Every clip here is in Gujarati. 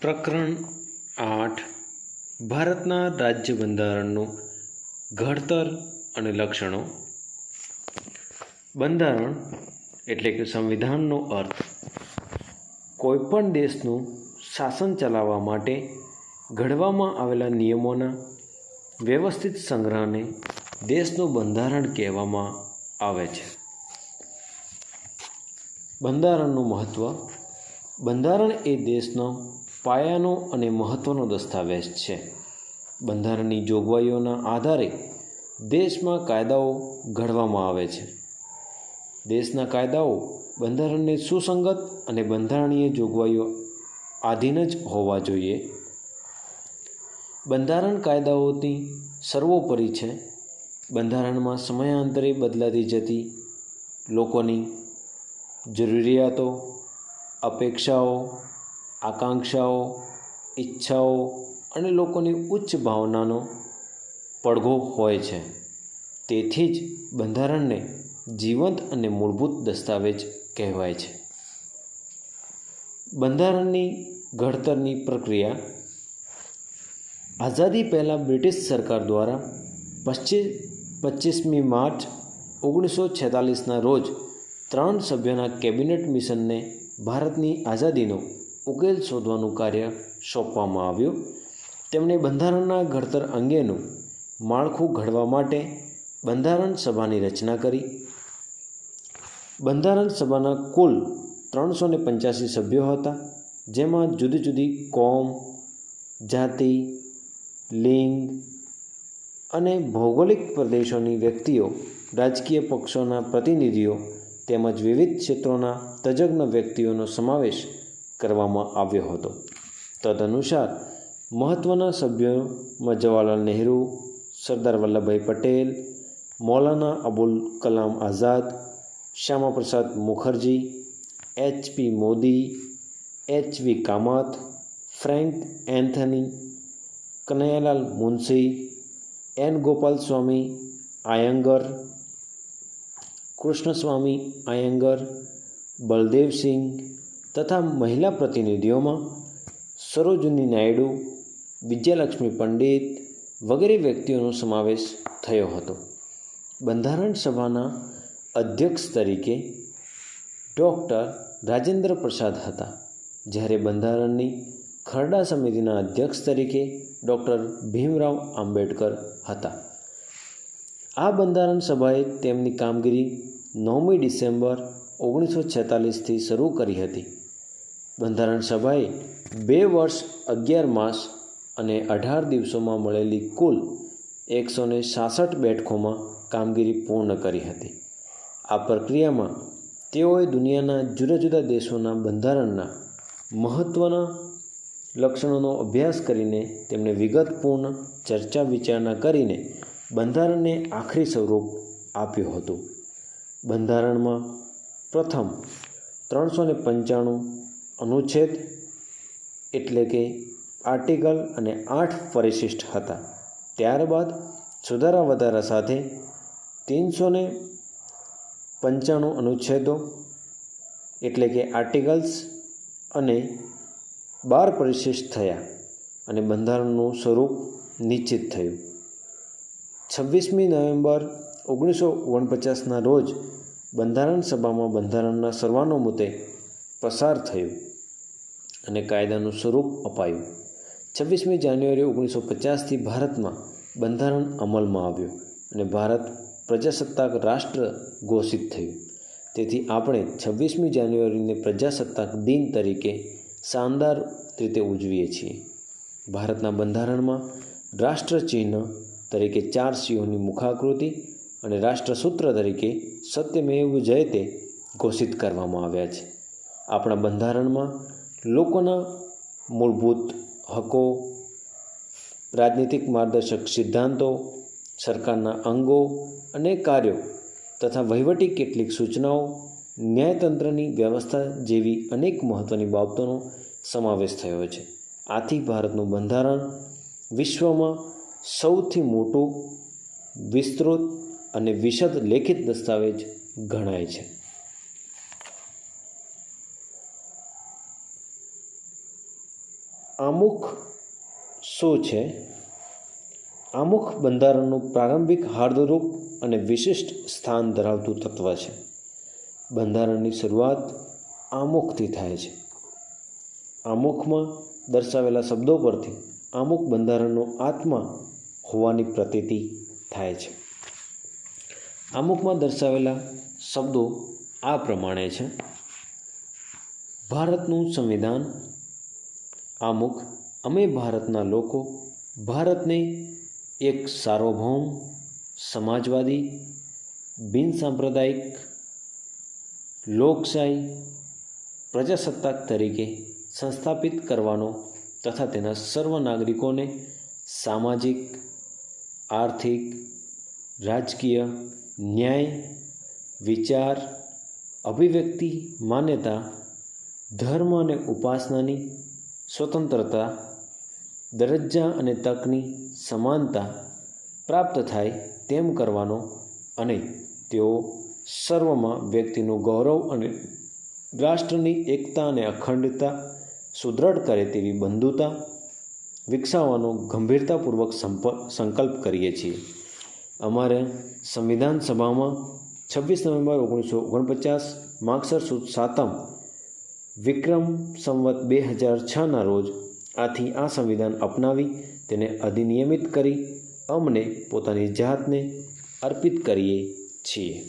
પ્રકરણ આઠ, ભારતના રાજ્ય બંધારણનું ઘડતર અને લક્ષણો. બંધારણ એટલે કે સંવિધાનનો અર્થ, કોઈપણ દેશનું શાસન ચલાવવા માટે ઘડવામાં આવેલા નિયમોના વ્યવસ્થિત સંગ્રહને દેશનું બંધારણ કહેવામાં આવે છે. બંધારણનું મહત્ત્વ બંધારણ એ દેશનો પાયાનો અને મહત્ત્વનો દસ્તાવેજ છે. બંધારણની જોગવાઈઓના આધારે દેશમાં કાયદાઓ ઘડવામાં આવે છે. દેશના કાયદાઓ બંધારણને સુસંગત અને બંધારણીય જોગવાઈઓ આધીન જ હોવા જોઈએ. બંધારણ કાયદાઓની સર્વોપરી છે. બંધારણમાં સમયાંતરે બદલાતી જતી લોકોની જરૂરિયાતો, અપેક્ષાઓ આકાંક્ષાઓ, ઈચ્છાઓ અને લોકોની ઉચ્ચ ભાવનાનો પડઘો હોય છે. તેથી જ બંધારણને જીવંત અને મૂળભૂત દસ્તાવેજ કહેવાય છે. બંધારણની ઘડતરની પ્રક્રિયા આઝાદી પહેલાં બ્રિટિશ સરકાર દ્વારા પચીસ પચીસમી માર્ચ ઓગણીસો છેતાલીસના રોજ ત્રણ સભ્યોના કેબિનેટ મિશનને ભારતની આઝાદીનો ઉકેલ શોધવાનું કાર્ય સોંપવામાં આવ્યું. તેમણે બંધારણના ઘડતર અંગેનું માળખું ઘડવા માટે બંધારણ સભાની રચના કરી. બંધારણ સભાના કુલ ત્રણસો ને પંચ્યાસી સભ્યો હતા, જેમાં જુદી જુદી કોમ, જાતિ, લિંગ અને ભૌગોલિક પ્રદેશોની વ્યક્તિઓ, રાજકીય પક્ષોના પ્રતિનિધિઓ તેમજ વિવિધ ક્ષેત્રોના તજજ્ઞ વ્યક્તિઓનો સમાવેશ કરવામાં આવ્યો હતો. તદનુસાર મહત્ત્વના સભ્યોમાં Jawaharlal Nehru, Sardar Vallabhbhai Patel, Maulana Abul Kalam Azad, Shyamaprasad Mukherjee HP Mody HV Kamath, Frank Anthony, Kanaiyalal Munshi, N Gopalaswami Ayyangar, Krishnaswami Ayyangar Baldev Singh તથા મહિલા પ્રતિનિધિઓમાં સરોજની નાયડુ, વિજયલક્ષ્મી પંડિત વગેરે વ્યક્તિઓનો સમાવેશ થયો હતો. બંધારણ સભાના અધ્યક્ષ તરીકે ડૉક્ટર રાજેન્દ્ર પ્રસાદ હતા. જ્યારે બંધારણની ખરડા સમિતિના અધ્યક્ષ તરીકે ડૉક્ટર ભીમરાવ આંબેડકર હતા. આ બંધારણ સભાએ તેમની કામગીરી નવમી ડિસેમ્બર ઓગણીસો છેતાલીસથી શરૂ કરી હતી. બંધારણ સભાએ બે વર્ષ, અગિયાર માસ અને અઢાર દિવસોમાં મળેલી કુલ એકસો ને સાસઠ બેઠકોમાં કામગીરી પૂર્ણ કરી હતી. આ પ્રક્રિયામાં તેઓએ દુનિયાના જુદા જુદા દેશોના બંધારણના મહત્ત્વના લક્ષણોનો અભ્યાસ કરીને તેમને વિગતપૂર્ણ ચર્ચા વિચારણા કરીને બંધારણને આખરી સ્વરૂપ આપ્યું હતું. બંધારણમાં પ્રથમ ત્રણસો ને પંચાણું અનુચ્છેદ એટલે કે આર્ટિકલ અને આઠ પરિશિષ્ટ હતા. ત્યારબાદ સુધારા વધારા સાથે ત્રણસો ને પંચાણું અનુચ્છેદો એટલે કે આર્ટિકલ્સ અને બાર પરિશિષ્ટ થયા અને બંધારણનું સ્વરૂપ નિશ્ચિત થયું. છવ્વીસમી નવેમ્બર ઓગણીસો ઓગણપચાસના રોજ બંધારણ સભામાં બંધારણના સર્વાનુમતે પસાર થયું. અને કાયદાનું સ્વરૂપ અપાયું. છવ્વીસમી જાન્યુઆરી ઓગણીસો પચાસથી ભારતમાં બંધારણ અમલમાં આવ્યું અને ભારત પ્રજાસત્તાક રાષ્ટ્ર ઘોષિત થયું. તેથી આપણે છવ્વીસમી જાન્યુઆરીને પ્રજાસત્તાક દિન તરીકે શાનદાર રીતે ઉજવીએ છીએ. ભારતના બંધારણમાં રાષ્ટ્રચિહ્ન તરીકે ચાર સિંહોની મુખાકૃતિ અને રાષ્ટ્રસૂત્ર તરીકે સત્યમેવ જયતે ઘોષિત કરવામાં આવ્યા છે. આપણા બંધારણમાં લોકોના મૂળભૂત હકો, રાજનીતિક માર્ગદર્શક સિદ્ધાંતો, સરકારના અંગો અને કાર્યો તથા વહીવટી કેટલીક સૂચનાઓ ન્યાયતંત્રની વ્યવસ્થા જેવી અનેક મહત્ત્વની બાબતોનો સમાવેશ થયો છે. આથી ભારતનું બંધારણ વિશ્વમાં સૌથી મોટું વિસ્તૃત અને વિશદ લેખિત દસ્તાવેજ ગણાય છે. આમુખ શું છે? આમુખ બંધારણનું પ્રારંભિક હાર્દરૂપ અને વિશિષ્ટ સ્થાન ધરાવતું તત્વ છે. બંધારણની શરૂઆત આમુખથી થાય છે. આમુખમાં દર્શાવેલા શબ્દો પરથી આમુખ બંધારણનો આત્મા હોવાની પ્રતીતિ થાય છે. આમુખમાં દર્શાવેલા શબ્દો આ પ્રમાણે છે. ભારતનું સંવિધાન આમુખ અમે ભારતના લોકો, ભારતને એક સાર્વભૌમ, સમાજવાદી, બિનસાંપ્રદાયિક, લોકશાહી, પ્રજાસત્તાક તરીકે સંસ્થાપિત કરવાનો તથા તેના સર્વ નાગરિકોને સામાજિક, આર્થિક, રાજકીય, ન્યાય, વિચાર, અભિવ્યક્તિ, માન્યતા, ધર્મ અને ઉપાસનાની સ્વતંત્રતા, દરજ્જા અને તકની સમાનતા પ્રાપ્ત થાય તેમ કરવાનો અને તેઓ સર્વમાં વ્યક્તિનું ગૌરવ અને રાષ્ટ્રની એકતા અને અખંડતા સુદૃઢ કરે તેવી બંધુતા વિકસાવવાનો ગંભીરતાપૂર્વક સંકલ્પ કરીએ છીએ. અમારે સંવિધાન સભામાં છવ્વીસ નવેમ્બર ઓગણીસો ઓગણપચાસ માગસર સુદ સાતમ વિક્રમ સંવત બે હજાર છના રોજ આથી આ સંવિધાન અપનાવી, તેને અધિનિયમિત કરી, અમને પોતાની જાતને અર્પિત કરીએ છીએ.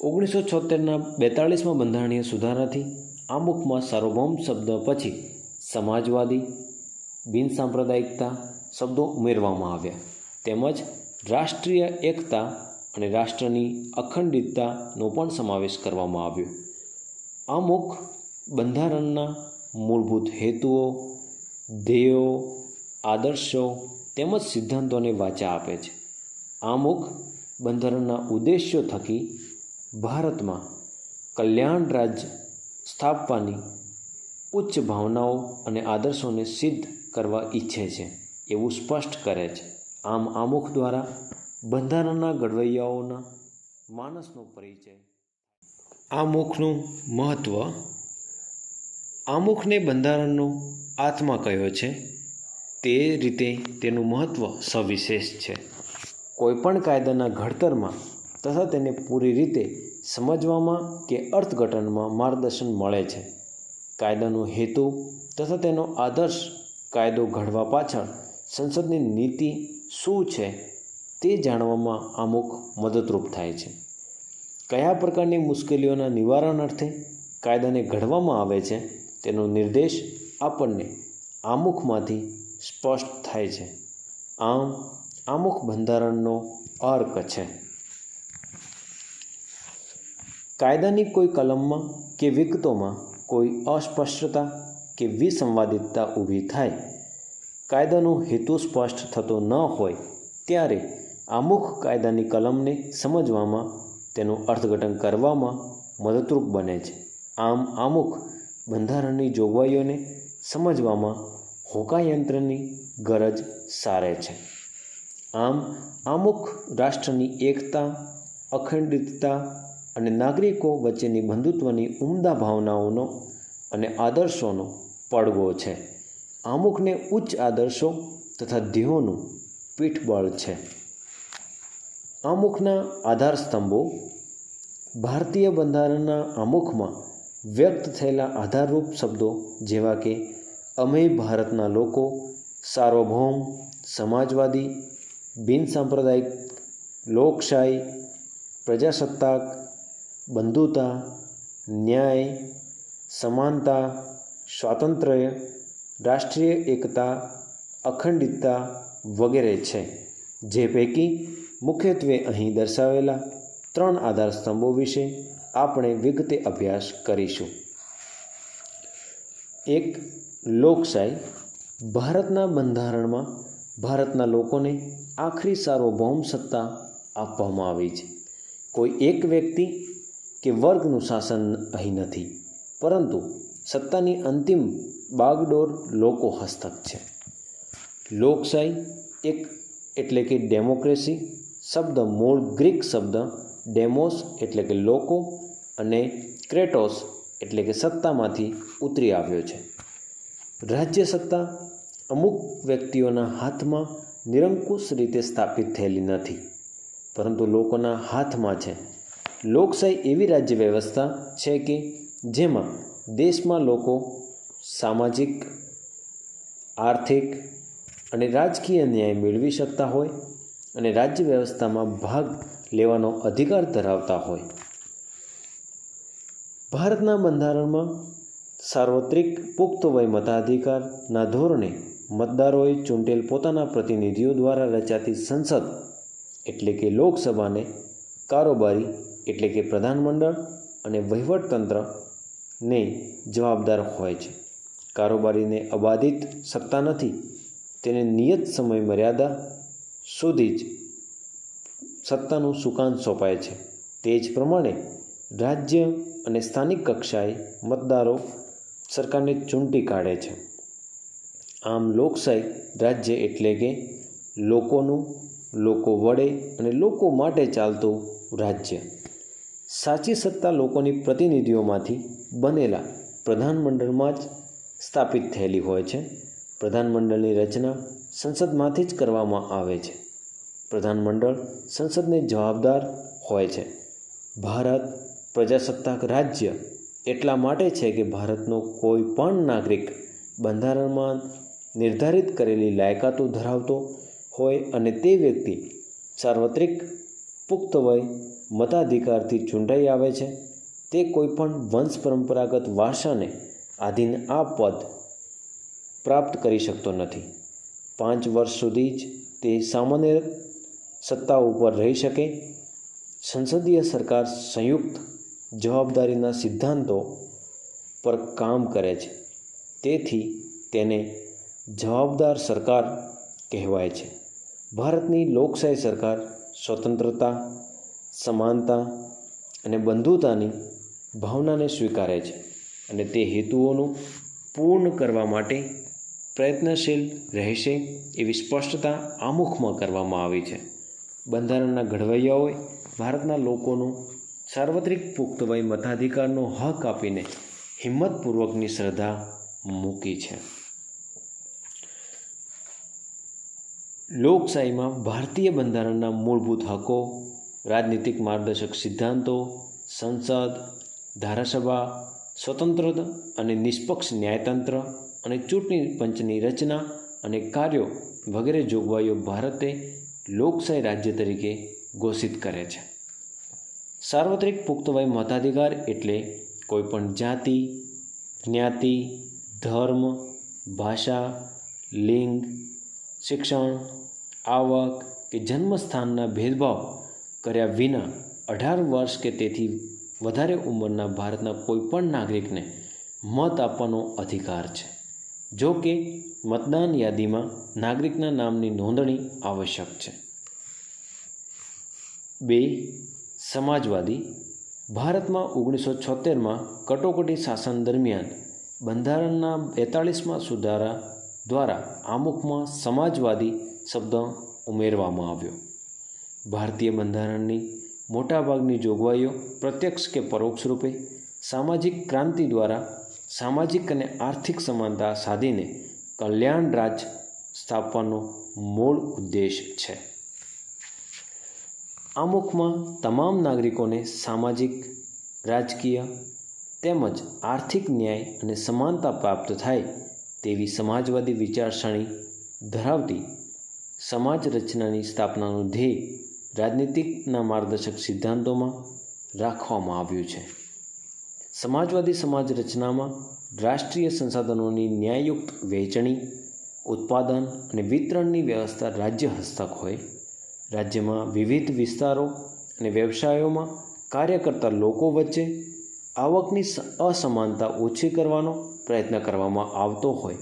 ઓગણીસો છોતેરના બેતાળીસમાં બંધારણીય સુધારાથી આમુખમાં સાર્વભૌમ શબ્દ પછી સમાજવાદી, બિનસાંપ્રદાયિકતા શબ્દો ઉમેરવામાં આવ્યા. તેમજ રાષ્ટ્રીય એકતા અને રાષ્ટ્રની અખંડિતતાનો પણ સમાવેશ કરવામાં આવ્યો. અમુક બંધારણના મૂળભૂત હેતુઓ, ધ્યેયો, આદર્શો તેમજ સિદ્ધાંતોને વાચા આપે છે. અમુક બંધારણના ઉદ્દેશ્યો થકી ભારતમાં કલ્યાણ રાજ્ય સ્થાપવાની ઉચ્ચ ભાવનાઓ અને આદર્શોને સિદ્ધ કરવા ઈચ્છે છે એવું સ્પષ્ટ કરે છે. આમ આમુખ દ્વારા બંધારણના ઘડવૈયાઓના માનસનો પરિચય આમુખનું મહત્ત્વ આમુખને બંધારણનો આત્મા કયો છે? તે રીતે તેનું મહત્ત્વ સવિશેષ છે. કોઈપણ કાયદાના ઘડતરમાં તથા તેને પૂરી રીતે સમજવામાં કે અર્થઘટનમાં માર્ગદર્શન મળે છે. કાયદાનો હેતુ તથા તેનો આદર્શ કાયદો ઘડવા પાછળ સંસદની નીતિ શું છે તે જાણવામાં અમુક મદદરૂપ થાય છે. કયા પ્રકારની મુશ્કેલીઓના નિવારણ અર્થે કાયદાને ઘડવામાં આવે છે તેનો નિર્દેશ આપણને આમુખમાંથી સ્પષ્ટ થાય છે. આમ, આમુખ બંધારણનો અર્ક છે. કાયદાની કોઈ કલમમાં કે વિગતોમાં કોઈ અસ્પષ્ટતા કે વિસંવાદિતતા ઊભી થાય. કાયદાનો હેતુ સ્પષ્ટ થતો ન હોય, ત્યારે આમુખ કાયદાની કલમને સમજવામાં તેનું અર્થઘટન કરવામાં મદદરૂપ બને છે. આમ અમુક બંધારણની જોગવાઈઓને સમજવામાં હોકાયંત્રની ગરજ સારે છે. આમ અમુક રાષ્ટ્રની એકતા, અખંડિતતા અને નાગરિકો વચ્ચેની બંધુત્વની ઉમદા ભાવનાઓનો અને આદર્શોનો પડઘો છે. અમુકને ઉચ્ચ આદર્શો તથા ધ્યેયોનું પીઠબળ છે. અમુકના આધાર સ્તંભો ભારતીય બંધારણના આમુખમાં વ્યક્ત થયેલા આધારરૂપ શબ્દો જેવા કે, અમે ભારતના લોકો, સાર્વભૌમ, સમાજવાદી, બિનસાંપ્રદાયિક, લોકશાહી, પ્રજાસત્તાક, બંધુતા, ન્યાય, સમાનતા, સ્વાતંત્ર્ય, રાષ્ટ્રીય એકતા, અખંડિતતા વગેરે છે. જે પૈકી મુખ્યત્વે અહીં દર્શાવેલા ત્રણ આધાર સ્તંભો વિશે આપણે વિગતે અભ્યાસ કરીશું. એક, લોકશાહી. ભારતના બંધારણમાં ભારતના લોકોને આખરી સાર્વભૌમ સત્તા આપવામાં આવી છે. કોઈ એક વ્યક્તિ કે વર્ગનું શાસન અહીં નથી, પરંતુ સત્તાની અંતિમ બાગડોર લોકો હસ્તક છે. લોકશાહી એક એટલે કે ડેમોક્રેસી શબ્દ મૂળ ગ્રીક શબ્દ ડેમોસ એટલે કે લોકો અને ક્રેટોસ એટલે કે સત્તામાંથી ઉતરી આવ્યો છે. રાજ્ય સત્તા અમુક વ્યક્તિઓના હાથમાં નિરંકુશ રીતે સ્થાપિત થયેલી નથી, પરંતુ લોકોના હાથમાં છે. લોકશાહી એવી રાજ્ય વ્યવસ્થા છે કે જેમાં દેશમાં લોકો સામાજિક, આર્થિક અને રાજકીય ન્યાય મેળવી શકતા હોય અને રાજ્ય વ્યવસ્થામાં ભાગ લેવાનો અધિકાર ધરાવતા હોય. ભારતના બંધારણમાં સાર્વત્રિક પુખ્ત વય મતાધિકારના ધોરણે મતદારોએ ચૂંટેલ પોતાના પ્રતિનિધિઓ દ્વારા રચાતી સંસદ એટલે કે લોકસભાને કારોબારી એટલે કે પ્રધાનમંડળ અને વહીવટતંત્રને જવાબદાર હોય છે. કારોબારીને અબાધિત સત્તા નથી, તેને નિયત સમય મર્યાદા સુધી જ સત્તાનું સુકાન સોંપાય છે. તે જ પ્રમાણે રાજ્ય અને સ્થાનિક કક્ષાએ મતદારો સરકારને ચૂંટી કાઢે છે. આમ લોકશાહી રાજ્ય એટલે કે લોકોનું, લોકો વડે અને લોકો માટે ચાલતું રાજ્ય. સાચી સત્તા લોકોની પ્રતિનિધિઓમાંથી બનેલા પ્રધાનમંડળમાં જ સ્થાપિત થયેલી હોય છે. પ્રધાનમંડળની રચના સંસદમાંથી જ કરવામાં આવે છે. પ્રધાનમંડળ સંસદને જવાબદાર હોય છે. ભારત પ્રજાસત્તાક રાજ્ય એટલા માટે છે કે ભારતનો કોઈ પણ નાગરિક બંધારણમાં નિર્ધારિત કરેલી લાયકાતો ધરાવતો હોય અને તે વ્યક્તિ સાર્વત્રિક, પુખ્ત વય, મતાધિકારથી ચૂંટાઈ આવે છે, તે કોઈપણ વંશ પરંપરાગત વારસાને આધીન આ પદ પ્રાપ્ત કરી શકતો નથી. પાંચ વર્ષ સુધી જ તે સામાન્ય સત્તા ઉપર રહી શકે. સંસદીય સરકાર સંયુક્ત જવાબદારીના સિદ્ધાંતો પર કામ કરે છે. તેથી તેને જવાબદાર સરકાર કહેવાય છે. ભારતની લોકશાહી સરકાર સ્વતંત્રતા, સમાનતા અને બંધુતાની ભાવનાને સ્વીકારે છે અને તે હેતુઓનું પૂર્ણ કરવા માટે પ્રયત્નશીલ રહેશે એવી સ્પષ્ટતા આમુખમાં કરવામાં આવી છે. બંધારણના ઘડવૈયાઓએ ભારતના લોકોનું સાર્વત્રિક પુખ્ત વય મતાધિકારનો હક આપીને હિંમતપૂર્વકની શ્રદ્ધા મૂકી છે. લોકશાહીમાં ભારતીય બંધારણના મૂળભૂત હકો, રાજનીતિક માર્ગદર્શક સિદ્ધાંતો, સંસદ, ધારાસભા સ્વતંત્ર અને નિષ્પક્ષ ન્યાયતંત્ર અને ચૂંટણી પંચની રચના અને કાર્યો વગેરે જોગવાઈઓ ભારતે લોકશાહી રાજ્ય તરીકે ઘોષિત કરે છે. સાર્વત્રિક પુખ્તવય મતાધિકાર એટલે કોઈપણ જાતિ, જ્ઞાતિ, ધર્મ, ભાષા, લિંગ, શિક્ષણ, આવક કે જન્મસ્થાનના ભેદભાવ કર્યા વિના અઢાર વર્ષ કે તેથી વધારે ઉંમરના ભારતના કોઈપણ નાગરિકને મત આપવાનો અધિકાર છે. જો કે મતદાન યાદીમાં નાગરિકના નામની નોંધણી આવશ્યક છે. બે, સમાજવાદી. ભારતમાં ઓગણીસો છોતેરમાં કટોકટી શાસન દરમિયાન બંધારણના બેતાળીસમાં સુધારા દ્વારા આમુખમાં સમાજવાદી શબ્દ ઉમેરવામાં આવ્યો. ભારતીય બંધારણની મોટાભાગની જોગવાઈઓ પ્રત્યક્ષ કે પરોક્ષ રૂપે સામાજિક ક્રાંતિ દ્વારા સામાજિક અને આર્થિક સમાનતા સાધીને કલ્યાણ રાજ સ્થાપવાનો મૂળ ઉદ્દેશ છે. આમુખમાં તમામ નાગરિકોને સામાજિક, રાજકીય તેમજ આર્થિક ન્યાય અને સમાનતા પ્રાપ્ત થાય તેવી સમાજવાદી વિચારસરણી ધરાવતી સમાજ રચનાની સ્થાપનાનું ધ્યેય રાજનીતિકના માર્ગદર્શક સિદ્ધાંતોમાં રાખવામાં આવ્યું છે. સમાજવાદી સમાજ રચનામાં રાષ્ટ્રીય સંસાધનોની ન્યાયયુક્ત વહેંચણી, ઉત્પાદન અને વિતરણની વ્યવસ્થા રાજ્ય હસ્તક હોય. રાજ્યમાં વિવિધ વિસ્તારો અને વ્યવસાયોમાં કાર્ય કરતા લોકો વચ્ચે આવકની અસમાનતા ઓછી કરવાનો પ્રયત્ન કરવામાં આવતો હોય.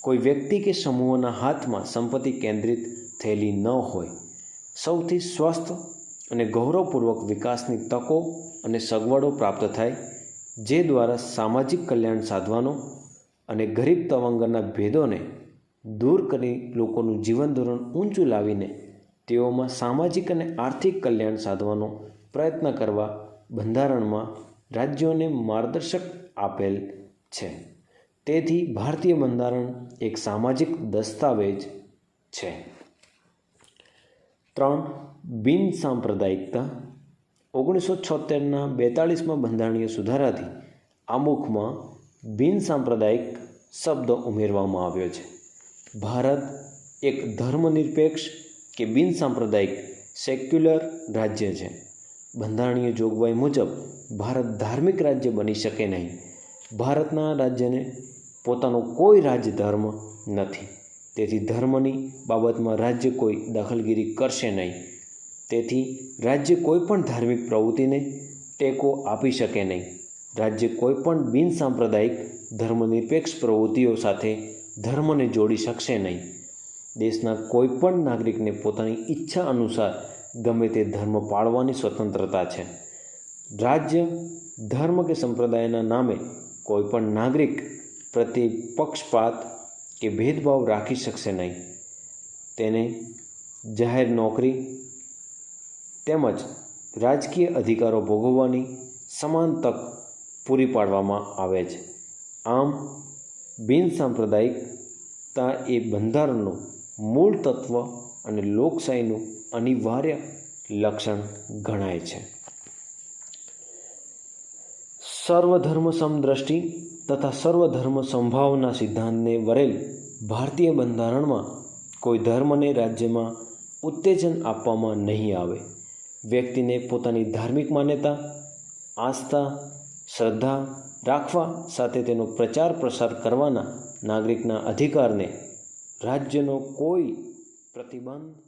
કોઈ વ્યક્તિ કે સમૂહોના હાથમાં સંપત્તિ કેન્દ્રિત થયેલી ન હોય. સૌથી સ્વસ્થ અને ગૌરવપૂર્વક વિકાસની તકો અને સગવડો પ્રાપ્ત થાય જે દ્વારા સામાજિક કલ્યાણ સાધવાનો અને ગરીબ તવંગરના ભેદોને દૂર કરી લોકોનું જીવન ધોરણ ઊંચું લાવીને તેઓમાં સામાજિક અને આર્થિક કલ્યાણ સાધવાનો પ્રયત્ન કરવા બંધારણમાં રાજ્યોને માર્ગદર્શક આપેલ છે. તેથી ભારતીય બંધારણ એક સામાજિક દસ્તાવેજ છે. ત્રણ બિન સાંપ્રદાયિકતા ઓગણીસો છોતેરના બેતાળીસમાં બંધારણીય સુધારાથી આમુખમાં બિનસાંપ્રદાયિક શબ્દ ઉમેરવામાં આવ્યો છે. ભારત એક ધર્મનિરપેક્ષ કે બિનસાંપ્રદાયિક સેક્યુલર રાજ્ય છે. બંધારણીય જોગવાઈ મુજબ ભારત ધાર્મિક રાજ્ય બની શકે નહીં. ભારતના રાજ્યને પોતાનો કોઈ રાજ્ય ધર્મ નથી. તેથી ધર્મની બાબતમાં રાજ્ય કોઈ દખલગીરી કરશે નહીં. તેથી રાજ્ય કોઈ પણ ધાર્મિક પ્રવૃત્તિને ટેકો આપી શકે નહીં. રાજ્ય કોઈ પણ બિન ધર્મનિરપેક્ષ પ્રવૃત્તિઓ સાથે ધર્મને જોડી શકશે નહીં. દેશના કોઈ પણ નાગરિકને પોતાની ઈચ્છા અનુસાર ગમે તે ધર્મ પાળવાની સ્વતંત્રતા છે. રાજ્ય ધર્મ કે સંપ્રદાયના નામે કોઈ પણ નાગરિક પ્રત્યે પક્ષપાત કે ભેદભાવ રાખી શકશે નહીં. તેને જાહેર નોકરી તેમજ રાજકીય અધિકારો ભોગવવાની સમાન તક પૂરી પાડવામાં આવે છે. આમ બિનસાંપ્રદાયિકતા એ બંધારણનું મૂળ તત્વ અને લોકશાહીનું અનિવાર્ય લક્ષણ ગણાય છે. સર્વધર્મ સમદ્રષ્ટિ તથા સર્વધર્મ સંભાવના સિદ્ધાંતને વરેલ ભારતીય બંધારણમાં કોઈ ધર્મને રાજ્યમાં ઉત્તેજન આપવામાં નહીં આવે. વ્યક્તિને પોતાની ધાર્મિક માન્યતા, આસ્થા, શ્રદ્ધા રાખવા સાથે તેનો પ્રચાર પ્રસાર કરવાના નાગરિકના અધિકારને રાજ્યનો કોઈ પ્રતિબંધ